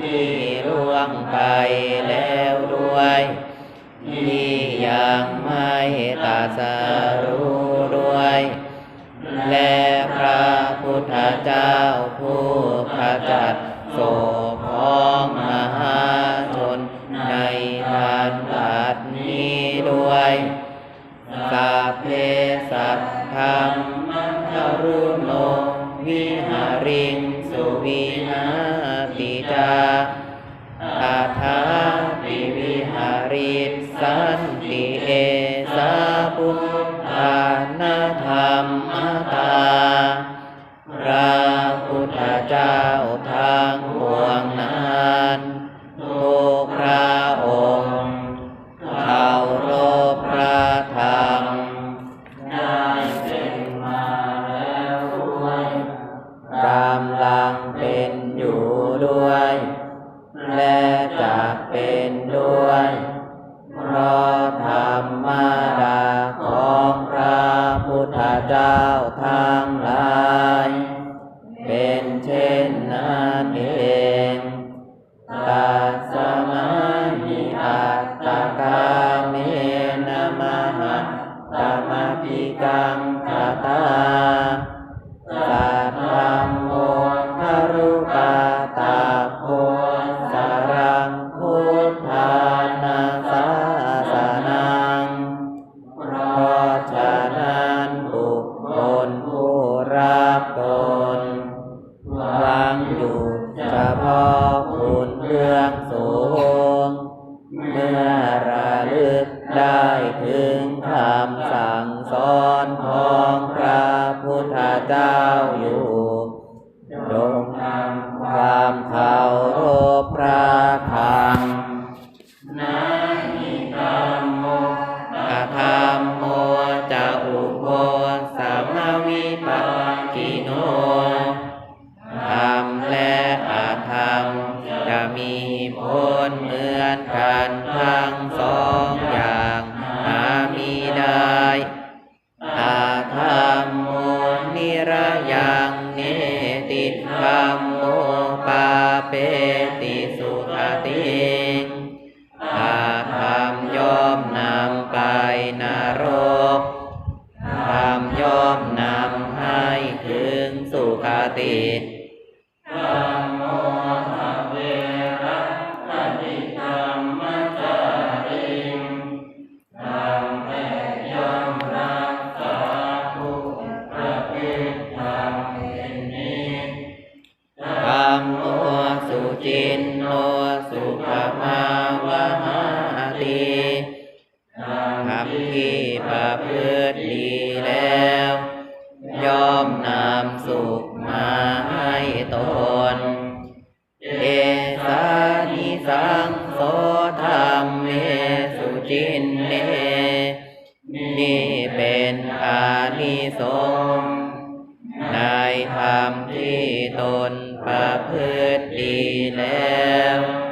ที่ร่วงไปแล้วด้วย ที่ยังไม่ตรัสรู้ด้วย และพระพุทธเจ้าผู้ขจัดโศกของมหาชนในทานตัดนี้ด้วยสัพเพสัตธรรมคารุโนวิหาริงสุวิหา สันติเอสาพุทธานาธรรมตาพระพุทธเจ้าทางปวงนั้นทุกพระองค์เคารพพระธรรมได้เป็นมาแล้วด้วยกำลังเป็นอยู่ด้วย และจะเป็นด้วย ราะธรรมดาของพระพุทธเจ้าทั้งหลาย สั่งสอนของพระพุทธเจ้า นรกธรรมย่อมนำให้ถึงสุคติธัมโม ทำที่ประพฤติดีแล้ว ย่อมนำสุขมาให้ตนเอสานิสังโสธรรมเมสุจินเน นี่เป็นอานิสงส์ในธรรมที่ตนประพฤติดีแล้ว